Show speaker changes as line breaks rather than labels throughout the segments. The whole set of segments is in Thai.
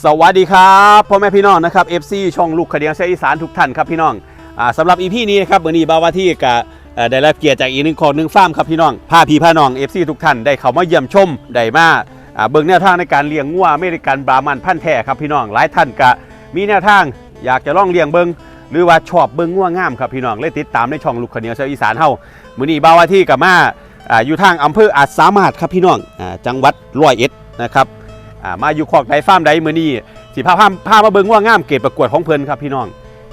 สวัสดีครับพ่อแม่พี่น้องนะครับ FC ช่องลูกคดีเสอีสานทุกท่านครับพี่น้องอ่าสำหรับ EP นี้นะครับวันนี้บาวาที่กับได้รับเกียรติจากอีกหนึ่งของหนึ่งฟาร์มครับพี่น้องพาพี่พาน้อง FC ทุกท่านได้เข้ามาเยี่ยมชมได้มาเบิ่งแนวทางในการเลี้ยงงัวอเมริกันบรามันพันธุ์แท้ครับพี่น้องหลายท่านก็มีแนวทางอยากจะลองเลี้ยงเบิ่งหรือว่าชอบเบิ่งงัวงามครับพี่น้องเลยติดตามในช่องลูกคดีเสอีสานเฮามื้อนี้บาวาที่กับมาออยู่ทางอำเภออาจสามารถครับพี่น้องอจังหวัดร้อยเอ็ดนะครับ อ่ามาอยู่คอกไดฟาร์มไดมือนี้สิพาพาพามาเบิ่งว่างามเกตประกวดของเพิ่นครับพี่น้อง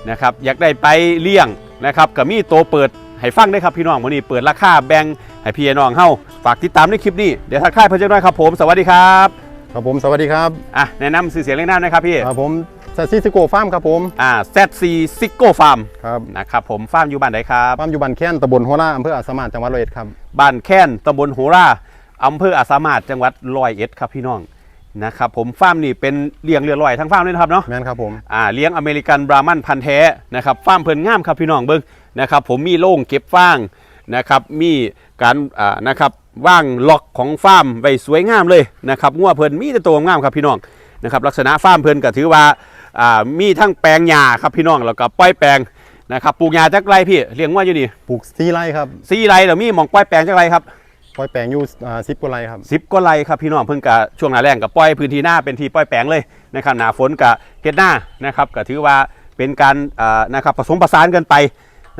นะครับอยากได้ไปเลี้ยงนะครับก็มีโตวเปิดให้ฟังได้ครับพี่น้องมื้อนี้เปิดราคาแบ่งให้พี่น้องเฮาฝากติดตามในคลิปนี้เดี๋ยวทักทายเพิ่นจักหน่อยครับผมสวัสดีครับ
ครับผมสวัสดีครับ
อะแนะนำสื่อเสียงเรียงนามนะครับพี่
ครับผมซัสซิสโกฟาร์มครับผม
อ่า ZC Sico Farm
ครับ
นะครับผมฟาร์มอยู่บ้านไหนครับ
ฟาร์มอยู่บ้านแค้นตำบลหัวล่าอำเภออาจสามารถจังหวัดร้อยเอ็ดครับ
บ้านแค้นตำบลโหราอำเภออาจสามารถจังหวัดร้อยเอ็ดครับพี่น้อง นะครับผมฟาร์มนี่เป็นเลี้ยงเรือลอยทั้งฟาร์มเลยนะครับเนาะ
แม่นครับผม
อ่าเลี้ยงอเมริกันบรามันพันธุ์แท้นะครับฟาร์มเพิ่นงามครับพี่น้องเบิ้งนะครับผมมีโล่งเก็บฟางนะครับมีการอ่านะครับว่างล็อกของฟาร์มไว้สวยงามเลยนะครับงัวเพิ่นมีแต่ตัวงามครับพี่น้องนะครับลักษณะฟาร์มเพิ่นก็ถือว่าอ่ามีทั้งแปลงหญ้าครับพี่น้องแล้วก็ปล่อยแปลงนะครับปลูกหญ้าจักไรพี่เลี้ยงงัวอยู่นี่
ปลูกซีไรครับ
สี่ไรแล้วมีหมองปล่อยแปลงจักไรครับ
ปล่อยแปลงอยู่สิบกว่าไรครับ
สิบก็ไรครับพี่น้องเพิ่นกะช่วงหน้าแรงกับปล่อยพื้นที่หน้าเป็นที่ปล่อยแปลงเลยนะครับหน้าฝนกับเฮ็ดหน้านะครับก็ถือว่าเป็นการอ่านะครับผสมผสานกันไป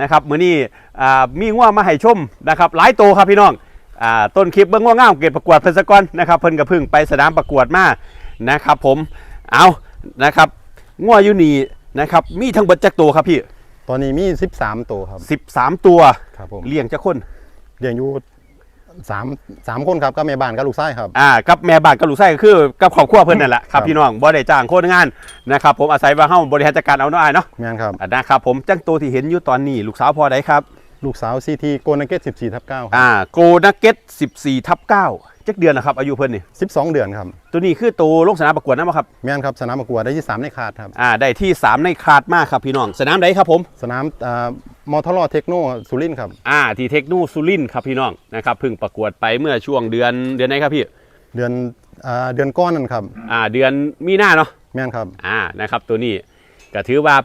นะครับมื้อนี้อ่ามีง่วมาให้ชมนะครับหลายโตวครับพี่น้องอ่าต้นคลิปเบิ่งง่วงามเกตประกวดเพิ่นสะก่อนนะครับเพิ่นก็เพิ่งไปสนามประกวดมานะครับผมเอานะครับง่วอยู่นี่นะครับมีทั้งเบิดจักตัวครับพี่
ตอนนี้มี 13 ตัวครับ
13 ตัว
ครับผม
เลี้ยงจักคน
เลี้ยงอยู่ สามสามคนครับก็แม่บ้านกับลูกชายครับ
อ่ากับแม่บ้านกับลูกไส้ก็คือกับครอบครัวเพิ่นนั่นแหละค
ครั
รับบพี่น้องบ่ได้จ้างคนงานนะครับผมอาศัยว่าเฮาบริหารจัดการเอาเนาะอ้ายเนาะ
แม่นครับ
อ่านะครับผมจังตัวที่เห็นอยู่ตอนนี้ลูกสาวพอได้ครับ
ลูกสาวซีทีโกนักเก็ต14ทับ9ครับ
อ่าโกนักเก็ต14ทับ9 จักเดือนนะครับอายุเพิ่นนี่
12 เดือนครับ
ตัวนี้คือตัวลงสนามประกวดนะบ่ครับ
แม่นครับสนามประกวดได้ที่3ในคาดครับ
อ่าได้ที่ 3 ในคลาดมากครับพี่น้อง สนามใดครับผม
สนามอ่ามอทลอเทคโนสุรินทร์ครับ
อ่าที่เทคโนสุรินทร์ครับพี่น้องนะครับเพิ่งประกวดไปเมื่อช่วงเดือนเดือนไหนครับพี่
เดือนอ่าเดือนก้อนนั่นครับ
อ่าเดือนมีนาเนาะ
แม่นครับ
อ่านะครับตัวนี้ก็ถือว่า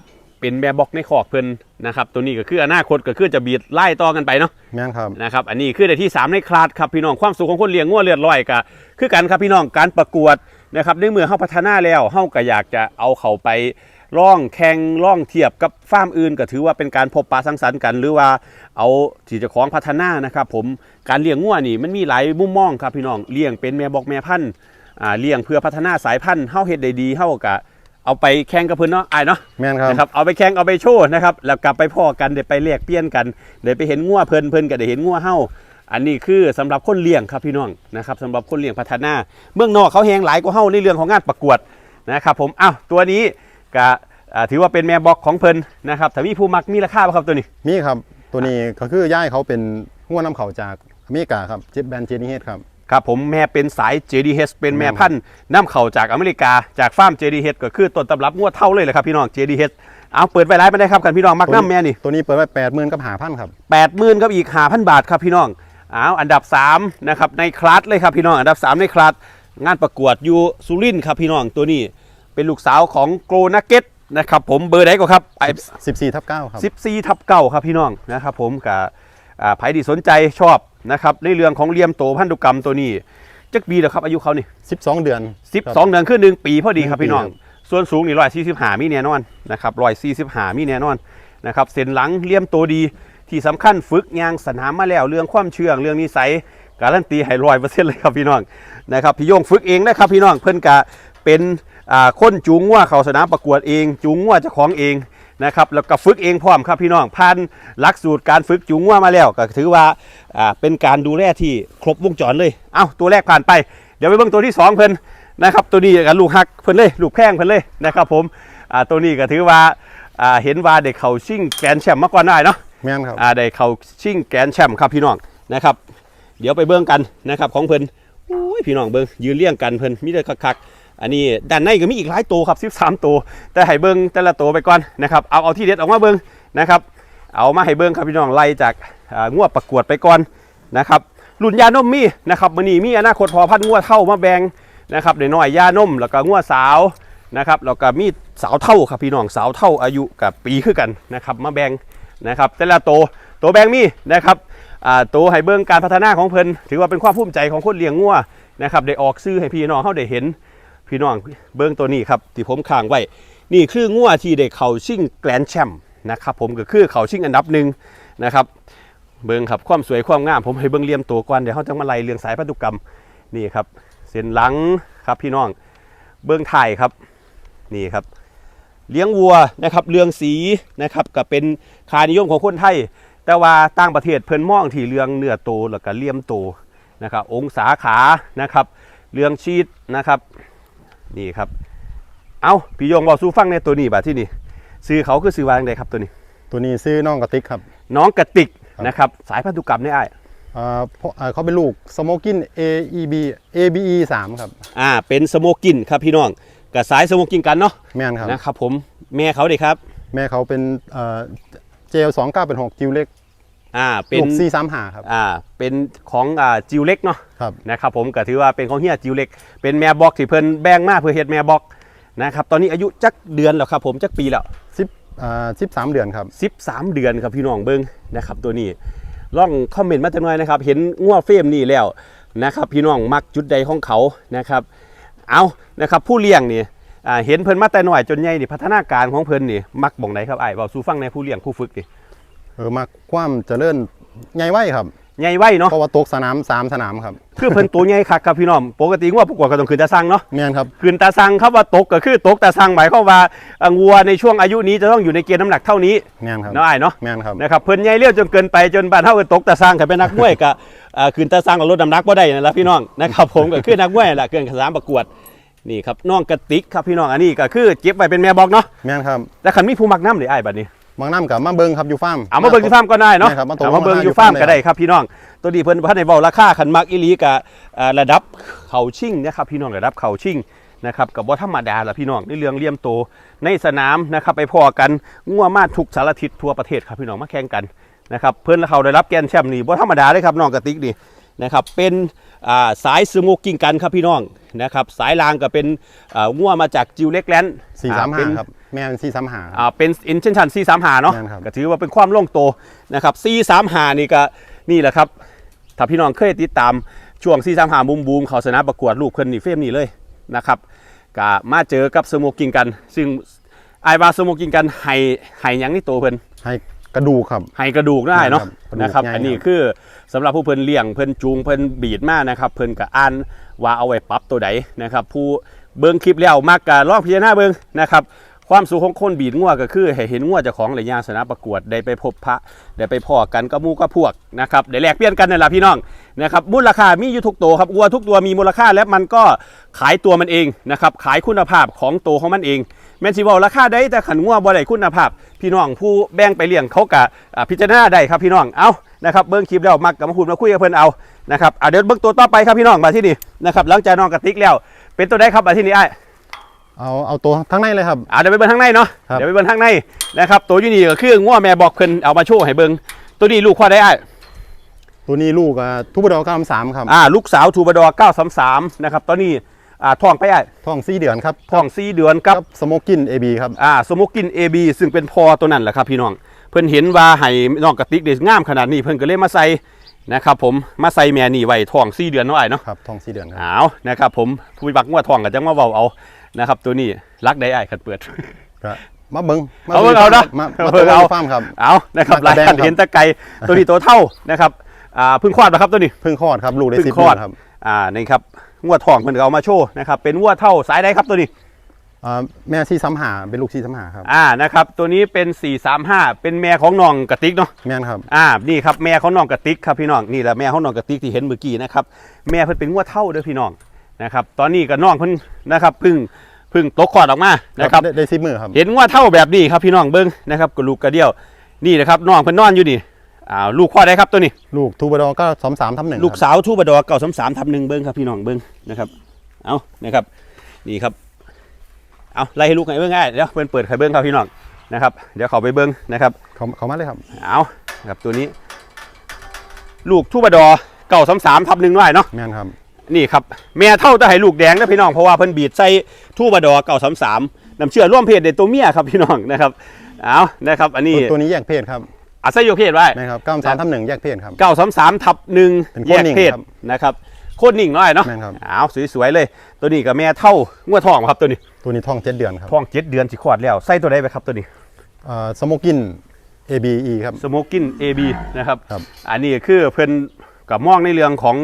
เป็นแม่บล็อกในขอกเพิ่นนะครับตัวนี้ก็คืออนาคตก็คือจะบีดไล่ต่อกันไปเนาะ
แม่นครับ
นะครับอันนี้คือในที่ 3 ในคลาดครับพี่น้องความสุขของคนเลี้ยงงัวเลือดลอยก็คือกันครับพี่น้องการประกวดนะครับในเมื่อเฮาพัฒนาแล้วเฮาก็อยากจะเอาเขาไปล่องแข่งล่องเทียบกับฟาร์มอื่น ก็ถือว่าเป็นการพบปะสังสรรค์กันหรือว่าเอาที่เจะของพัฒนานะครับผมการเลี้ยงงัวนี่มันมีหลายมุมมองครับพี่น้องเลี้ยงเป็นแม่บอกแม่พันธุ์อ่าเลี้ยงเพื่อพัฒนาสายพันธุ์เฮาเฮ็ดได้ดีเฮาก็ เอาไปแข่งกับเพิ่นเนาะอ้ายเนาะ
แม่นครับ
นะครับเอาไปแข่งเอาไปโชว์นะครับแล้วกลับไปพ่อกันเดี๋ยวไปเรียกเปลี่ยนกันเดี๋ยวไปเห็นงัวเพลินเพลินก็ได้เห็นงัวเฮาอันนี้คือสำหรับคนเลี้ยงครับพี่น้องนะครับสำหรับคนเลี้ยงพัฒนาเมืองนอกเขาแหงหลายกว่าเฮาในเรื่องของงานประกวดนะครับผมอ้าวตัวนี้ก็อ่าถือว่าเป็นแม่บอกของเพลินนะครับถ้ามีผู้มักมีราคาบ่ครับตัวนี้
มีครับตัวนี้ก็คือย่ายเขาเป็นหัวน้ำเขาจากอเมริกาครับจิตแบรนด์เจนี่เฮดครับ
ครับผมแม่เป็นสาย JDH เป็นแม่พันธุ์น้ำเข่าจากอเมริกาจากฟาร์ม JDH ก็คือต้นตำรับงวดเท่าเลยแหละครับพี่น้อง JDH เอาเปิดไว้ไลฟ์มาได้ครับกันพี่น้องมักน้ำแม่นี่
ตัวนี้เปิดไว้แปดหมื่นกับหาพันครับ
แปดหมื่นกับอีกหาพันบาทครับพี่น้องเอาอันดับ3นะครับในคลาสเลยครับพี่น้องอันดับ 3 ในคลาสงานประกวดอยู่สุรินทร์ครับพี่น้องตัวนี้เป็นลูกสาวของโกลนักเก็ตนะครับผมเบอร์ไหนก็ครับไอ้
14ทับ9ครับ
สิบสี่ทับเก้าครับพี่น้องนะครับผมกับอ่าไผที่สนใจชอบ นะครับในเรื่องของเลียมโตพันธุกรรมตัวนี้จักปีแล้วครับอายุเขานี่
12 เดือน
สิบสองเดือนคือหนึ่งปีพอดีครับ
หนึ่งปี
พี่น้อง
ครับ
ส่วนสูงนี่ร้อยสี่สิบหามีแน่นอนนะครับร้อยสี่สิบหามีแน่นอนนะครับเส้นหลังเลี่ยมตัวดีที่สำคัญฝึกยางสนามมาแล้วเรื่องความเชื่องเรื่องนิสัยการันตีให้ร้อยเปอร์เซ็นต์เลยครับพี่น้องนะครับพี่โยงฝึกเองนะครับพี่น้องเพิ่นกะเป็นอ่าคนจูงงัวเขาสนามประกวดเอง จูงงัวเจ้าของเอง นะครับแล้วก็ฝึกเองพร้อมครับพี่น้องผ่านหลักสูตรการฝึกจูงงัวมาแล้วก็ถือว่าอ่าเป็นการดูแลที่ครบวงจรเลยเอ้าตัวแรกผ่านไป เดี๋ยวไปเบิ่งตัวที่สองเพิ่นนะครับตัวนี้กับลูกฮักเพิ่นเลยลูกแพงเพิ่นเลยนะครับผมอ่าตัวนี้ก็ถือว่าอ่าเห็นว่าได้เข้าชิงแกรนด์แชมป์มาก่อนได้เนาะ
แม่นครับ
อ่าได้เข้าชิงแกรนด์แชมป์ครับพี่น้องนะครับเดี๋ยวไปเบิ่งกันนะครับของเพิ่นโอ้ยพี่น้องเบิ่งยืนเรียงกันเพิ่นมีแต่คักๆ อันนี้ด้านในก็มีอีกหลายตัวครับ 13 ตัว แต่ให้เบิ่งแต่ละตัวไปก่อนนะครับ เอาเอาที่เด็ดออกมาเบิ่งนะครับ เอามาให้เบิ่งครับพี่น้องไล่จากงวดประกวดไปก่อนนะครับรุ่นยานมมีนะครับมื้อนี้มีอนาคตพอพันงวดเท่ามาแบ่งนะครับเดี๋ยวน้อยย่านมแล้วก็งัวสาวนะครับแล้วก็มีสาวเท่าครับพี่น้องสาวเท่าอายุกับปีคือกันนะครับมาแบ่งนะครับแต่ละโตวตัวแบงมีนะครับตัวให้เบิ่งการพัฒนาของเพิ่นถือว่าเป็นความภูมิใจของคนเลี้ยงงัวนะครับได้ออกซื้อให้พี่น้องเฮาได้เห็น พี่น้องเบิ่งตัวนี้ครับที่ผมค้างไว้ นี่คืองัวที่ได้เข้าชิงแกรนแชมป์นะครับผมก็คือเข้าชิงอันดับหนึ่งนะครับเบิ่งครับความสวยความงามผมให้เบิ่งเลี่ยมตัวก่อนเดี๋ยวเฮาจะมาไล่เรื่องสายพันธุกรรมนี่ครับเส้นหลังครับพี่น้องเบิ่งถ่ายครับนี่ครับเลี้ยงวัวนะครับเรื่องสีนะครับก็เป็นคานิยมของคนไทย แต่ว่าต่างประเทศเพิ่นมองที่เรื่องเนื้อโตแล้วก็เลี่ยมโตนะครับองศาขานะครับเรื่องชีดนะครับ นี่ครับ เอาพี่ยงบอกสู้ฟังในตัวนี้บาดที่นี่ซื้อเขาคือซื้อวางใดครับตัวนี้
ตัวนี้ซื้อน้องกระติกครับ
น้องกระติก
ครับ
นะครับ สายพันธุกรรมนี่ไอ้าย
อ่าเพราะอ่าเขาเป็นลูกสโมกิน AEB ABE 3ครับ
อ่า เป็นสโมกินครับพี่น้องกับสายสโมกินกันเนาะ
แม่นครับ
นะครับผมแม่เขาเด็ครับ
แม่เขาเป็นเจลสองเก้าเป็นหกจิวเล็ก
อ่าเป็น
ลูกซีสามหาครับ
อ่าเป็นของอ่าจิวเล็กเนาะ
ครับ
นะครับผมก็ถือว่าเป็นของเฮียจิวเล็ก เป็นแม่บอกที่เพิ่นแบ่งมาเพื่อเฮ็ดแม่บอกนะครับตอนนี้อายุจักเดือนแล้วครับผมจักปีแล้ว
สิบอ่าสิบสามเดือนครับ
13เดือนครับพี่น้องเบิ้งนะครับตัวนี้ลองคอมเมนต์มาจังหน่อยนะครับ เห็นงัวเฟรมนี่แล้วนะครับพี่น้องมักจุดใดของเขานะครับ เอานะครับผู้เลี้ยงนี่อ่าเห็นเพิ่นมาแต่น้อยจนใหญ่นี่พัฒนาการของเพิ่นนี่มักบ่งไหนครับไอ้ายเว้าสู่ฟังในผู้เลี้ยงผู้ฝึกนี่
เออมาความเจริญใหญ่ไว้ครับ
ใหญ่ไว้เนาะ
เพราะว่าตกสนามสามสนามครับ
คือเพิ่นตัวใหญ่คักครับพี่น้องปกติงัวประกวดก็ต้องขึ้นตาสั่งเนาะ
แม่นครับ
ขึ้นตาสั่งครับว่าตกก็คือตกตาสั่งหมายความว่าอ่างัวในช่วงอายุนี้จะต้องอยู่ในเกณฑ์น้ำหนักเท่านี้
แม่นครับ
เนาะไอ้ายเนาะ
แม่นครับ
นะครับเพิ่นใหญ่เลี้ยวจนเกินไปจนบ้านเฮาก็ตกตาสั่งก็เป็นนักมวยก็อ่าขึ้นตาสั่งกับลดน้ำหนักบ่ได้นั่นล่ะพี่น้องนะครับผมก็คือนักมวยนั่นล่ะเกินสนามประกวดนี่ครับน้องกระติกครับพี่น้องอันนี้ก็คือเก็บไว้เป็นแม่บอกเนาะ
แม่นครับ
แต่คันมีผู้มักน้ำหรือไอ้ายบัดนี้
บางน้ำกับมาเบิงครับอยู่ฟาร์ม
เอามาเบิ่งที่ฟาร์มก็ได้เนาะ
ใช่ครับมาตก
เอามาเบิ่ง
มา
อยู่ฟาร์ม
อยู่ฟาร์ม
ก็ได้ครับพี่น้อง ตัวนี้เพิ่นพันในเว้าราคาคันมักอีหลีกะอ่าระดับเขาชิ่งนะครับพี่น้องระดับเขาชิ่งนะครับกับบ่ธรรมดาละพี่น้องในเรื่องเลี่ยมโตในสนามนะครับไปพอกันงัวมาทุกสารทิศทั่วประเทศครับพี่น้องมาแข่งกันนะครับเพิ่นเขาได้รับแกรนด์แชมป์นี่บ่ธรรมดาเลยครับน้องกระติกนี่นะครับเป็นอ่า สายสโมกกิ้งกันครับพี่น้องนะครับสายลางก็เป็นอ่างัวมาจากจิวเล็กแลนด์
สี่สาม
เป็
ห้านครับแม่เป็นสี่สามห้าครับ
อ่าเป็นอินเชนชัน435เนาะ
แม่นครับ
ก็ถือว่าเป็นความโล่งโตนะครับ435นี่ก็นี่แหละครับถ้าพี่น้องเคยติดตามช่วง435บูมบูมเขาสนามประกวดลูกเพิ่นนี่เฟรมนี่เลยนะครับก็มาเจอกับสโมกิงกัน ซึ่งไอายบาสโมกิงกันไห้ไห้หยังนี่โตเพิ่น
ให้ กระดูกครับ
ไห้กระดูกได้เนาะ
กระดูก
นะครับ
ใหญ่
อันนี้
ครับ
คือสำหรับผู้เพิ่นเลี้ยงเพิ่นจูงเพิ่นบีดมานะครับ เพิ่นก็อ่านว่าเอาไว้ปรับตัวใดนะครับ ผู้เบิ่งคลิปแล้วมักก็ลองพิจารณาเบิ่งนะครับความสูงของคนบีดงัวก็คือให้เห็นงัวเจ้าของระยะสนามประกวดได้ไปพบพระได้ไปพ่อกันก็หมู่ก็พวกนะครับได้แลกเปลี่ยนกันนั่นแหละพี่น้องนะครับมูลค่ามีอยู่ทุกตัวครับวัวทุกตัวมีมูลค่าและมันก็ขายตัวมันเองนะครับขายคุณภาพของตัวของมันเอง แม่นสิเว้าราคาได้แต่ขันงัวบ่ได้คุณภาพ พี่น้องผู้แบ่งไปเลี้ยงเขากะพิจารณาได้ครับพี่น้องเอานะครับเบิ้งคลิปแล้วมักกับมาพูดมาคุยกับเพิ่นเอานะครับอะเดี๋ยวเบิ้งตัวต่อไปครับพี่น้องมาที่นี่นะครับหลังจากน้องกระติกแล้ว เป็นตัวใดครับมาที่นี่ไอ้าย
เอาเอาตัวทั้งในเลยครับ
อะเดี๋ยวไปเบิ้งข้างในเนาะ
ครับ
เดี๋ยวไปเบิ้งข้างในนะครับตัวอยู่นี่ก็คืองัวแม่บอกเพิ่นเอามาโชว์ให้เบิ้งตัวนี้ลูกข้อได้ไอ้าย
ตัวนี้ลูกอะทุบดอกกำสามครับ
อ่าลูกสาวทูบดอ933นะครับตอนนี้ อ่าท้องไปไอ้าย
ท้องสี่เดือนครับ
ท้อง4เดือนกับ
สโมกินเอบีครับ
อ่าสโมกกิน AB ซึ่งเป็นพอตัวนั้นแหละครับพี่น้อง เพิ่นเห็นว่าให้น้องกระติกเด็งามขนาดนี้เพิ่นก็เลยมาใส่นะครับผมมาใส่แม่นี่ไว้ท้อง4เดือนเนาะไอ้เนาะ
ครับท้องสี่เดือนครับ
เอานะครับผมผู้บักงัวท้องก็จังมาเว้าเอานะครับตัวนี้รักได้ไอ้คันเปิด
ก็มาเบิงมา
เอาเบิ่งเอาเนอะ
มา
เอา
มา
เบิ่
ตัว
งเอา
ฟาร์มครับ
เอานะครับห
มา
ลาย
แสดง
ท่าน
ครับ
เห็นแตะไกลตัวนี้ตัวเท่านะครับอ่าเพิ่งคลอดนะครับตัวนี้
เพิ่งคลอดครับลูกได้
เพิ่ง
สิบ
คลอด
เดือนครับ
อ่านี่ครับ งัวท้องเพิ่นก็เอามาโชว์นะครับเป็นงัวเท่าสายใดครับตัวนี้
อ่าแม่สี่สามหาเป็นลูกสี่สามหาครับ
อ่านะครับตัวนี้เป็น 435 เป็นแม่ของน้องกระติกเนาะ
แม่นครับ
อ่านี่ครับแม่เขาน้องกระติกครับพี่น้องนี่แหละแม่เขาน้องกระติกที่เห็นเมื่อกี้นะครับแม่เพิ่นเป็นงวดเท่าเด้อพี่น้องนะครับตอนนี้ก็น้องเพิ่นนะครับเพึ่งเพึ่งตกคลอดออกมานะครับ
ได้ได้สิบมือครับ
เห็นงวดเท่าแบบนี้ครับพี่น้องเบิ้งนะครับกระลูกกระเดี่ยวนี่นะครับน้องเพิ่นนอนอยู่นี่ อ่าลูกข้อได้ครับตัวนี้
ลูกทูบดอกก็สามสามทำหนึ่ง
ลูก
ครับ
สาวทูบดอเก่าสามสามทับหนึ่งเบิ้งครับพี่น้องเบิ้งนะครับ เอานะครับ นี่ครับ เอาไล่ให้ลูกให้เบิ้งง่ายเดี๋ยวเพิ่นเปิดให้เบิ้งครับพี่น้องนะครับ เดี๋ยวเขาไปเบิ้งนะครับ
เขาเขามาเลยครับ
เอาครับตัวนี้ ลูกทูบดอเก่าสามสามทับหนึ่งด้วยเนาะ
แม่นครับ
นี่ครับแม่เท่าจะให้ลูกแดงนะพี่น้องเพราะว่าเพิ่นบีดใส่ทูบดอเก่าสามสามน้ำเชื่อร่วมเพศเด็ดตัวเมียครับพี่น้องนะครับเอานะครับ อันนี้
ตัวตัวนี้แยกเพศครับ
อาศัยโยเพศไว้
นะครับเก้าสามทับหนึ่งแยกเพศครับ
เก้าสามสามทับหนึ่ง
เป็นโค
แย
ตร
ก
นิ่ง
เพศ
ครับ
นะครับโคตรนิ่งหน่อยเนาะ
แม่นครับ
เอาสวยๆเลย ตัวนี้กับแม่เท่างวดทองบ่ครับตัวนี้
ตัวนี้ท้องเจ็ดเดือนครับ
ทองเจ็ดเดือนสิขวดแล้วใส่ตัวใดไปครับตัวนี้
สโมกิน ABE ครับ
สโมกิน AB นะครับ
ครับ
อันนี้คือเพิ่นกับมองในเรื่องของ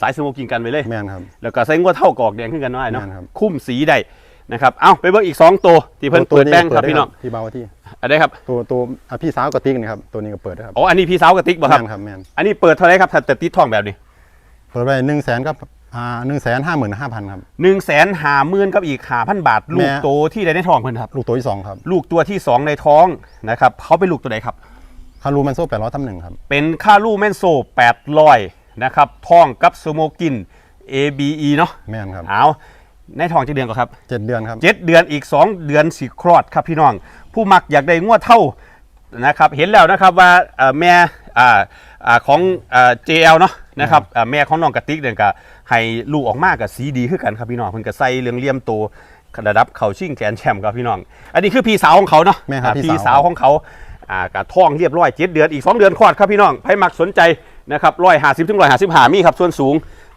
สายสโมกินกันไปเลย
แม่นครับ
แล้วก็ใส่งวดเท่ากอกแดงขึ้นกันหน่อยเนาะ
แม่นครับ
คุ้มสีได้ นะครับเอาไปเบิ่งอีก2ตัวที่เพิ่น
ตัว
เปิดแป้งครับ
เปิ
พี่น้อง
ที่เบาที่
อันนี้ครับ
ตัวตัวอะพี่สาวกับติ๊กนี่ครับตัวนี้ก็เปิดได้ครับ
อ๋ออันนี้พี่สาวกระติกบ่ครับ
แม่นครับแม่น
อันนี้เปิดเท่าไหรครับถ้าแต่ติดทองแบบนี้
เปิดไปหนึ่งแสนครับอ่าหนึ่งแสนห้าหมื่นห้าพันครับ
1นึ่งแสนหาหมื่นกับอีกหาพันบาท ลูก
แม่
โตที่ได้ในทองเพิ่นครับ
ลูกตัวที่สองครับ
ลูกตัวที่2ในท้องนะครับเขาเป็นลูกตัวไหนครับ
คารูมันโซ่แปดร้อยทับหนึ่งครับ
เป็นค่าลูแมนโซ800นะครับทองกับสโมกิน ABE เนาะ
แม่นครับ
เอา ในทองจะเดือนก่อนครับ
เจ็ดเดือนครับ
เจ็ดเดือนอีก2เดือนสิคลอดครับพี่น้อง ผู้มักอยากได้งวดเท่านะครับเห็นแล้วนะครับว่าเอ่อแม่อ่าอ่าของเอ่อ JL เนาะนะครับอ่าแม่ของน้องกระติกเนี่ยก็ให้ลูกออกมากับสีดีขึ้นกันครับพี่น้องเพิ่นก็ใส่เรื่องเลี่ยมโตระดับเขาชิงแกรนด์แชมป์ครับพี่น้อง อันนี้คือพี่สาวของเขาเนาะ
แม่ครับ
อ่า
พี่
พี่
สาว
สาวของเขาอ่ากระท่องเรียบร้อยเจ็ดเดือนอีก2เดือนคลอดครับพี่น้องใครมักสนใจนะครับร้อยหาสิบถึงร้อยหาสิบหามีครับส่วนสูง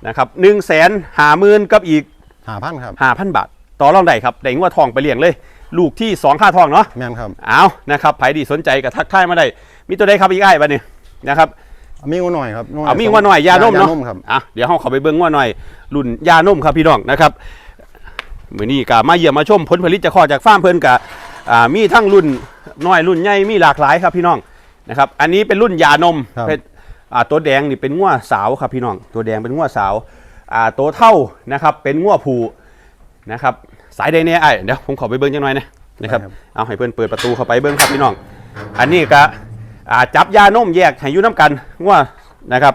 นะครับหนึ่งแสนหาหมื่นกับอีก
หาพันครับ
ห้าพันบาท ต่อรองได้ครับ ได้งวดทองไปเลี้ยงเลย ลูกที่2ค่าทองเนาะ
แม่นครับ
เอานะครับใครดีสนใจก็ทักทายมาได้ มีตัวใดครับอีกไอ้บ้านี่นะครับ
เอามีงัวหน่อยครับ
เอามีงว่าหน่อยยานมเนาะ
ยานมครับ
อะเดี๋ยวเราเข้าไปเบิ้งว่าหน่อย รุ่นยานมครับพี่น้องนะครับมือนี้ก็มาเยี่ยมมาชมผลผลิตจากข้อจากฟาร์มเพิ่นกับอ่ามีทั้งรุ่นน้อยรุ่นใหญ่มีหลากหลายครับพี่น้องนะครับ อันนี้เป็นรุ่นยานม
ครับ
เป็นอ่าตัวแดงนี่เป็นงัวสาวครับพี่น้อง ตัวแดงเป็นงัวสาวอ่า ตัวเท่านะครับเป็นงัวผูนะครับสายแดงเนี่ยไอ้เดี๋ยวผมขอไปเบิ้งจังหน่อยนะนะครับเอาให้เพื่อนเปิดประตูเข้าไปเบิ้งครับพี่น้อง อันนี้ก็อ่าจับยานมแยกให้อยุ่น้ำกันว่านะครับ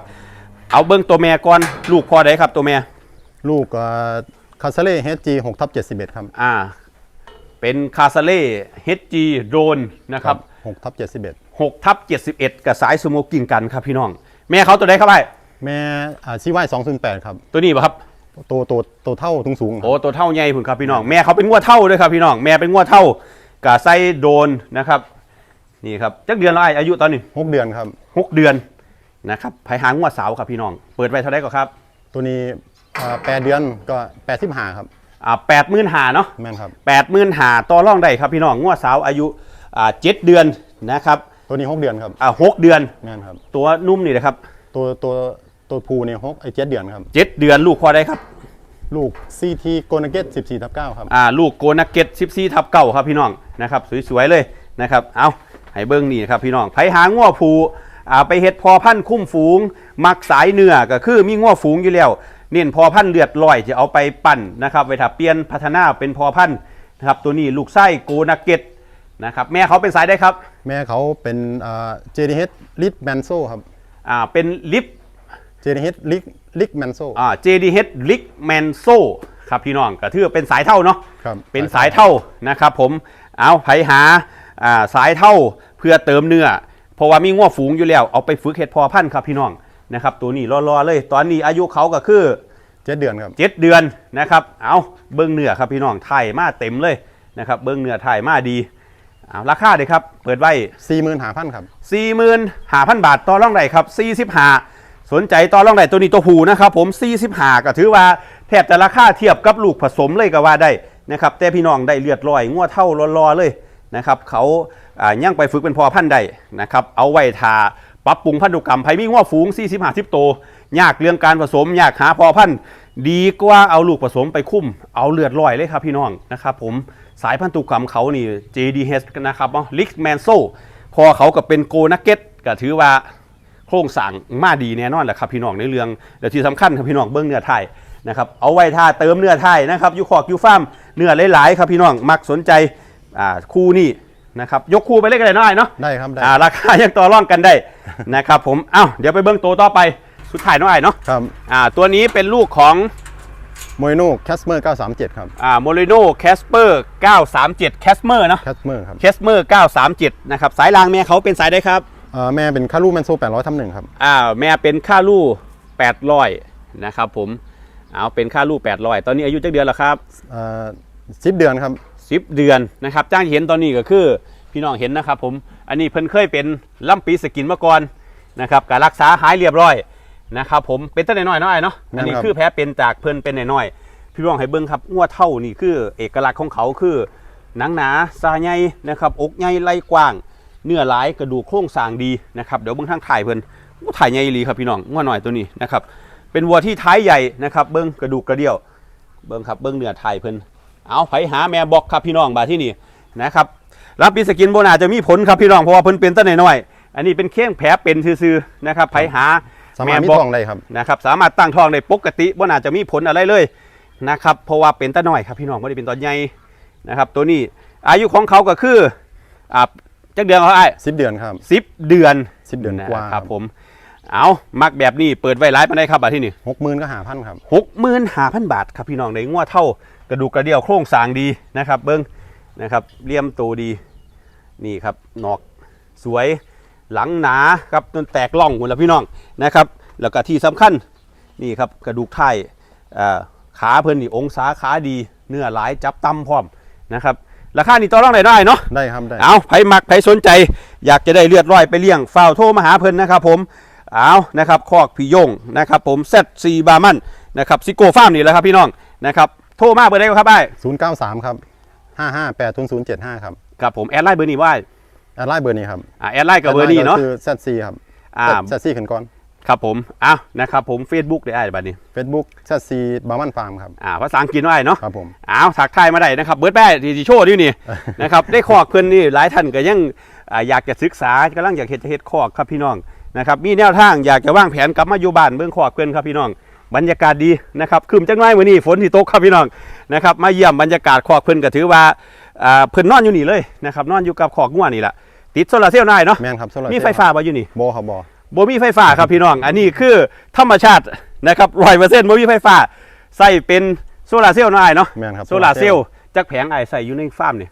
เอาเบิ้งตัวแม่ก่อนลูกพอได้ครับตัวแม่
ลูกคาซาเล่เฮจีหกทับเจ็ดสิบเอ็ดครับ
อ่าเป็นคาซาเล่เฮจีโดรนนะครับ
หกทับเจ็ดสิบเอ็ด
6ทับ71กับสายสโมกิ้งกันครับพี่น้อง แม่เขาตัวใดครับไอ้
แม่อ่าซีไวสองศูนย์แปดครับ
ตัวนี้ป่ะครับ
ตัวตัวตัวเท่าทุงสูงๆครับ
โอ้ตัวเท่าใหญ่พุ่นครับพี่น้องแม่เขาเป็นงวดเท่าด้วยครับพี่น้องแม่เป็นงวดเท่ากับไส้โดรนนะครับนี่ครับจักเดือนละไอ้อายุตอนนี้
หกเดือนครับ
หกเดือนนะครับภายหางวดสาวครับพี่น้อง เปิดไว้เท่าไหร่ก็ครับ
ตัวนี้อ่าแปดเดือนก็แปดสิบห้าครับ
อ่าแปดหมื่นหาเนาะ
แม่นครับ
แปดหมื่นหาต่อร่องได้ครับพี่น้องงวดสาวอายุอ่าเจ็ดเดือนนะครับ
ตัวนี้หกเดือนครับ
อ่าหกเดือน
แม่นครับ
ตัวนุ่มนี่นะครับ
ตัวตัว ตัวภูเนี่ยหกไอเจ็ดเดือนครับ
เจ็ดเดือนลูกพอได้ครับ
ลูกซีทีโกนเกตสิบสี่ทับเก้าครับ
อ่าลูกโกนักเก็ตสิบสี่ทับเก้าครับพี่น้องนะครับสวยๆเลยนะครับเอาให้เบิ้งนี่ครับพี่น้องไผหาง้อผูอ่าไปเฮ็ดพอพันธุ์คุ้มฝูง มักสายเนื้อก็คือมีง้อฝูงอยู่แล้วเน้นพอพันธุ์เลือดลอยจะเอาไปปั่นนะครับไว้ถ้าเปลี่ยนพัฒนาเป็นพอพันธุ์นะครับตัวนี้ลูกไส้โกนักเก็ตนะครับแม่เขาเป็นสายได้ครับ
แม่เขาเป็นเจดีเฮดลิทแมนโซครับ
อ่าเป็นลิฟ
เจ ดีเฮดลิกลิกแมนโซ
อ่า JDH Lick Man s o ครับพี่น้องก็ถือว่าเป็นสายเท่าเนาะ
ครับ
เป็นสายเท่านะครับผมเอาไผหาอ่าสายเท่าเพื่อเติมเนื้อเพราะว่ามีง้อฝูงอยู่แล้วเอาไปฝึกเห็ดพอพันธุ์ครับพี่น้องนะครับตัวนี้รอๆเลย ตอนนี้อายุเขาก็คือ
เจ็ดเดือนครับ
7เดือนนะครับเอาเบิ้งเนื้อครับพี่น้องถ่ายมาเต็มเลยนะครับเบิ้งเนื้อถ่ายมาดีเอาราคาเลยครับ เปิดไว้
สี่หมื่นหาพันครับ
45,000บาทต่อรองได้ครับ45ส สนใจต่อรองได้ตัวนี้ตัวผูนะครับผม45ก็ถือว่าแทบจะราคาเทียบกับลูกผสมเลยก็ว่าได้นะครับแต่พี่น้องได้เลือดลอยงัวเท่ารอๆเลยนะครับเขาอ่ายังไปฝึกเป็นพอพันธุ์ได้นะครับเอาไว้ทาปรับปรุงพันธุกรรมไผมีงัวฝูง45 10โตยากเรื่องการผสมยากหาพอพันธุ์ดีกว่าเอาลูกผสมไปคุ้มเอาเลือดลอยเลยครับพี่น้องนะครับผมสายพันธุกรรมเขานี่ JDH นะครับเนาะ Lick Man s o พอเขาก็เป็นโกนักเก็ตก็ถือว่า โครงสร้างมาดีแน่นอนแหละครับพี่น้องในเรื่องเดี๋ยวที่สำคัญครับพี่น้องเบิ้งเนื้อไทยนะครับเอาไว้ท่าเติมเนื้อไทยนะครับอยูคอกอยูฟาร์มเนื้อหลายๆครับพี่น้องมักสนใจอ่าคู่นี่นะครับยกคู่ไปเล่นกันเลยน้อยเนาะ
ได้ครับได้
อ่าราคายังต่อรองกันได้นะครับผมเอ้าเดี๋ยวไปเบิ้งตัวต่อไปสุดท้ายน้อยเนาะ
ครับ
อ่าตัวนี้เป็นลูกของ
โมโนแคสเมอร์937 ครับ
อ่าโมเรโนแคสเปอร์937แคสเมอร์เนาะ
แคสเมอร์ครับ
แคสเมอร์937 นะครับ สายรางแม่เขาเป็นสายได้ครับ
เอ่อ แม่เป็นคารูแมนโซ800ทับหนึ่งครับ
อ่าแม่เป็นค่าลู่800นะครับผมเอาเป็นค่าลูก800ตอนนี้อายุจักเดือนแล้วครับ
สิบเดือนครับ
10เดือนนะครับจ้างที่เห็นตอนนี้ก็คือพี่น้องเห็นนะครับผมอันนี้เพิ่นเคยเป็นล่ำปีสกินมาก่อนนะครับการรักษาหายเรียบร้อยนะครับผมเป็นตั้งแต่น้อยๆเนาะไอ้เนาะอันนี้
ครับ
คือแผลเป็นจากเพิ่นเป็นน้อยๆพี่น้องให้เบิ่งครับงัวเท่านี่คือเอกลักษณ์ของเขาคือหนังหนาซาใหญ่นะครับอกใหญ่ไหล่กว้าง เนื้อหลายกระดูกโครงสร้างดีนะครับเดี๋ยวเบิ่งทางถ่ายเพิ่นอู้ถ่ายใหญ่อีหลีครับพี่น้องงัวหน่อยตัวนี้นะครับเป็นวัวที่ท้ายใหญ่นะครับเบิ่งกระดูกกระเดี่ยว เบิ่งครับเบิ่งเนื้อไทยเพิ่นเอาไผหาแม่บอกครับพี่น้องบาที่นี่นะครับรับปีสกินโบนาจะมีผลครับพี่น้องเพราะว่าเพิ่นเป็นตั้งน้อยๆอันนี้เป็นเค้งแผลเป็นซื่อๆนะครับไผหา
สามารถมี
แบอก
ทองได้ครับ
นะครับสามารถตั้งท้องได้ปกติบ่น่าจะมีผลอะไรเลยนะครับเพราะว่าเป็นตั้งน้อยครับพี่น้องไม่ได้เป็นตอนใหญ่นะครับตัวนี้อายุของเขาก็คืออ่า จักเดือนเขาไอ้
สิบเดือนครับ
สิบเดือน
10เดือนกว่า
นะครับผม เอามักแบบนี้เปิดไว้ร้ายปานใดครับบาที่นี่
หกหมื่นก็หาพันครับ
หกหมื่นห้าพันบาทครับพี่น้องได้งัวเท่ากระดูกกระเดี่ยวโครงสร้างดีนะครับ เบิ้งนะครับเลี่ยมตัวดีนี่ครับนอกสวยหลังหนาครับจนแตกล่องหมดแล้วพี่น้องนะครับ แล้วก็ที่สำคัญนี่ครับกระดูกไทายเอ่อขาเพิ่นนี่องศาขาดี เนื้อหลายจับตั้มพร้อมนะครับ ราคานี่ต่อรองได้ได้เนาะ
ได้ครับได้
เอาไผมักไผสนใจ อยากจะได้เลือดร้อยไปเลี้ยงฝ้าวโทรมาหาเพิ่นนะครับผมเอานะครับคอกพี่โยงนะครับผมเซตซีบามันนะครับซิโกฟาร์มนี่แหละครับพี่น้องนะครับโทรมาเบอร์ได้ครับไอ้
ศูนย์เก้าสามครับห้าห้าแปดศูนย์ศูนย์เจ็ดห้าครับ
กับผมแอดไลน์เบอร์นี้ไว้
แอดไลน์เบอร์นี้ครับ
อ่าแอดไลน์กับเบอร์นี้เนาะ
คือแซดซีครับ
อ่า
แซดซีขึ้นก่อน
ครับผมเอานะครับผม Facebook ได้ไอ้บัดนี้
เฟซบุ๊กแซดซีบาร์มันฟาร์มครับ
อ่าภาษาอังกฤษไว้เนาะ
ครับผม
เอาถักทายมาได้นะครับเบิร์ดแป้ที่ที่โชว์ดินี่ นะครับได้คอกเพิ่นนี่หลายท่านก็ยังอ่าอยากจะศึกษากำลังอยากเฮ็ดจะเฮ็ดคอกครับพี่น้องนะครับมีแนวทางอยากจะวางแผนกลับมาอยู่บ้านเบิ่งคอกเพิ่นครับพี่น้องบรรยากาศดีนะครับคืมจังไรมื้อนี้ฝนที่ตกครับพี่น้องนะครับมาเยี่ยมบรรยากาศคอกเพิ่นก็ถือว่าอ่าเพิ่นนอนอยู่นี่เลยนะครับนอนอยู่กับคอกงัวนี่แหละติดโซลาร์เซลล์ได้เนาะ
แมนครับโซลาร์
มีไฟฟ้าบ่อยู่นี่
โบครับบอ
บ่มีไฟฟ้าครับพี่น้อง อันนี้คือธรรมชาตินะครับร้อยเปอร์เซ็นต์บ่มีไฟฟ้า ใส่เป็นโซลาร์เซลล์น้อยเนาะ
แมนครับ
โซลาร์เซลล์จักแผงไอ้ใส่อยู่ในฟาร์มนี่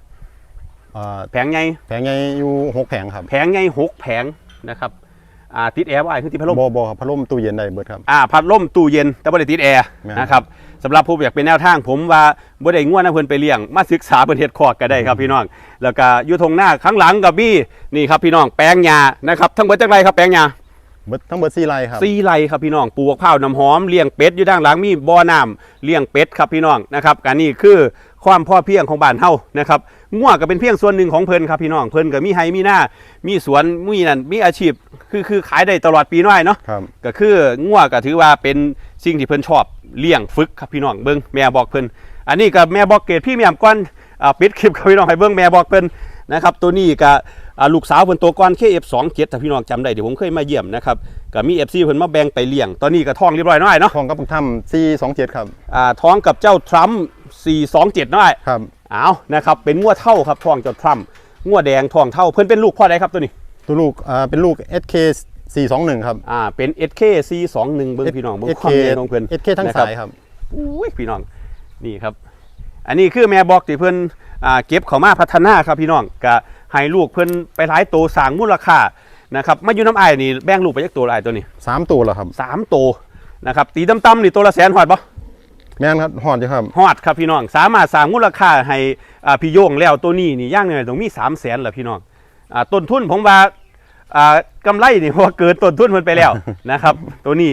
อ่า
แผงใหญ่
แผงใหญ่อยู่หกแผงครับ
แผงใหญ่หกแผงนะครับอ่าติดแอร์บ่ไอ้คือติดพัดลม
โบโบครับพัดลมตู้เย็นได้เบิดครับ
อ่าพัดลมตู้เย็นแต่บ่ได้ติดแอร์
แม่น
นะครับสำหรับผู้อยากเป็นแนวทางผมว่าบ่ได้ง่วนนะเพิ่นไปเลี้ยง มาศึกษาเพิ่นเฮ็ดคอกก็ได้ครับพี่น้อง แล้วก็อยู่ทงหน้าข้างหลังกับบี้นี่ครับพี่น้องแปลงหญ้านะครับทั้งเบิดจักไรครับแปลงหญ้า
เบิดทั้งเบิดสี่ไรครับ
ซีไรครับพี่น้องปลูกข้าวน้ำหอมเลี้ยงเป็ดอยู่ด้านหลังมีบ่อน้ำเลี้ยงเป็ดครับพี่น้องนะครับการนี่คือความพ่อเพียงของบ้านเฮานะครับง่วก็เป็นเพียงส่วนหนึ่งของเพิ่นครับพี่น้องเพิ่นก็มีไฮมีหน้า มีสวนมีนั่นมีอาชีพคือคือขายได้ตลอดปีน้อยเนาะ
ครับ
ก็คือง่วก็ถือว่าเป็นสิ่งที่เพิ่นชอบเลี้ยงฝึกครับพี่น้องเบิ่งแม่บอกเพิ่นอันนี้ก็แม่บอกเกรดพี่แม่มก้อนอ่าปิดคลิปครับพี่น้องให้เบิ่งแม่บอกเพิ่นนะครับตัวนี้ก็อ่า ลูกสาวเพิ่นตัวก้อน KF27 ถ้าพี่น้องจำได้เดี๋ยวผมเคยมาเยี่ยมนะครับก็มี FC เพิ่นมาแบ่งไปเลี้ยง ตอนนี้ก็ท้องเรียบร้อยน้อยเนาะ
ทองกับปักถ้ำซีสองเจ็ดครับ
อ่าท้องกับเจ้าทรัมป์427น้อย
ครับ
เอานะครับเป็นงัวเท่าครับท้องเจ้าทรัมป์งัวแดงท้องเท่าเพิ่นเป็นลูกพ่อใดครับตัวนี้
ตัวลูกอ่าเป็นลูก SK 421ครับ
อ่าเป็น SK C21 เบิ่งพี่น้องเบิ่งความ
SK
ใหญ่ของเพิ่น
SK ทั้ง
นะครั
สา
บ
ยครับ
อุ้ยพี่น้องนี่ครับ อันนี้คือแม่บอกที่เพิ่นอ่าเก็บเขามาพัฒนาครับพี่น้องก็ ให้ลูกเพิ่นไปหลายโตสร้างมูลค่านะครับมาอยู่น้ำไอ้ายนี่แบ่งลูกไปยักตัวละไอ้ายตัวนี้
สามตัวแล้วครับ
สามโตนะครับตีต่ำๆนี่ตัวละแสนหอดปะ
แม่นครับหอดอยู่ครับ
ฮอดครับพี่น้องสามารถสร้างมูลค่าให้อ่าพี่โยงแล้วตัวนี้นี่ย่างเนี่ยต้องมี3 0 0แสนแหละพี่น้องอ่าต้นทุนผมว่าอ่ากำไรนี่เพราะว่าเกินต้นทุนมันไปแล้ว นะครับ ตัวนี้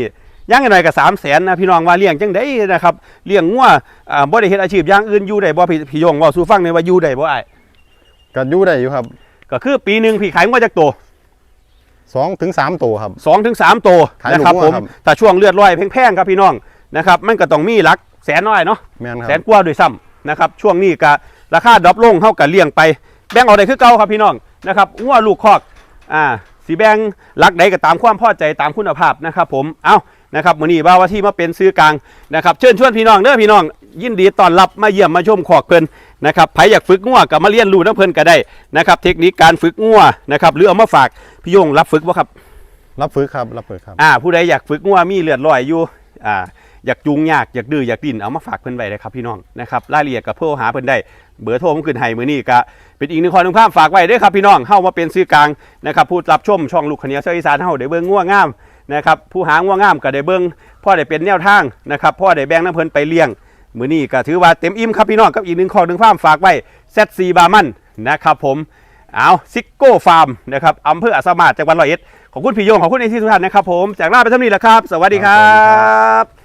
ย่างหน่อยกับ3 0 0แสนนะพี่น้องว่าเลี้ยงจังได้นะครับเลี้ยงงัวอ่าบ่ได้เฮ็ดอาชีพอย่างอื่นอยู่ได้บ่พี่พี่โยงเว่าสู่ฟังในอยว่าอยู่ได้บ่อ้าย
ก็อยู่ได้อยู่ครับ
ก็คือปีหนึงพี่ขายงัวจักตัว
สองถึงสามตัวครับ
2ถึง3ตัว
ขาย
นะครับ
ลูก
ผ
งั
ม
วครับ
แต่ช่วงเลือดร้อยแพงๆครับพี่น้องนะครับมันก็ต้องมีหลักแสนน้อยเนาะ
แม่นค
แส
รั
น
บ
กว่าด้วยซ้ำนะครับช่วงนี้ก็ราคาดรอปลงเท่ากับเลี้ยงไปแบ่งเอาได้คือเก่าครับพี่น้องนะครับงัวลูกคอกอ่าสีแบ่งหลักใดก็ตามความพอใจตามคุณภาพนะครับผมเอา นะครับมื้อนี้บ่าวว่าที่มาเป็นซื้อกลางนะครับเชิญชวนพี่น้องเด้อพี่น้องยินดีต้อนรับมาเยี่ยมมาชมคอกเพิ่นนะครับใครอยากฝึกงัวก็มาเรียนรู้น้ำเพิ่นก็ได้นะครับเทคนิคการฝึกงัวนะครับหรือเอามาฝากพี่โยงรับฝึกบ่ครับ
รับฝึกครับรับฝึกครับ
อ่าผู้ใดอยากฝึกงัวมีเลือดลอยอยู่อ่าอยากจูงยากอยากดื้ออยากดิ้นเอามาฝากเพิ่นไว้เลยครับพี่น้องนะครับรายละเอียดกับเพื่อหาเพิ่นได้เบอร์โทรผมขึ้นให้มื้อนี้ก็เป็นอีกหนึ่งข้อหนึ่งภาพฝากไว้เด้วยครับพี่น้องเฮามาเป็นซื้อกลางนะครับผู้รับชมช่องลูกขะเหนียวเซอร์อีสานเฮาได้เบิ่งงัวงาม นะครับผู้หาง่วงงามก็ได้เบิ้งพ่อได้เป็นแนวทางนะครับพ่อได้แบ่งน้ำเพลินไปเลี้ยงมือนี้ก็ถือว่าเต็มอิ่มครับพี่น้องกับอีกหนึ่งข้อหนึ่งฟาร์มฝากไว้เซตซีบามันนะครับผมเอาซิกโก้ฟาร์มนะครับอำเภออาสามาจังหวัดร้อยเอ็ดขอบคุณพี่โยงขอบคุณไอที่ทุกท่านนะครับผมจากลาไปท่านี้แหละครับ สวัสดีครับ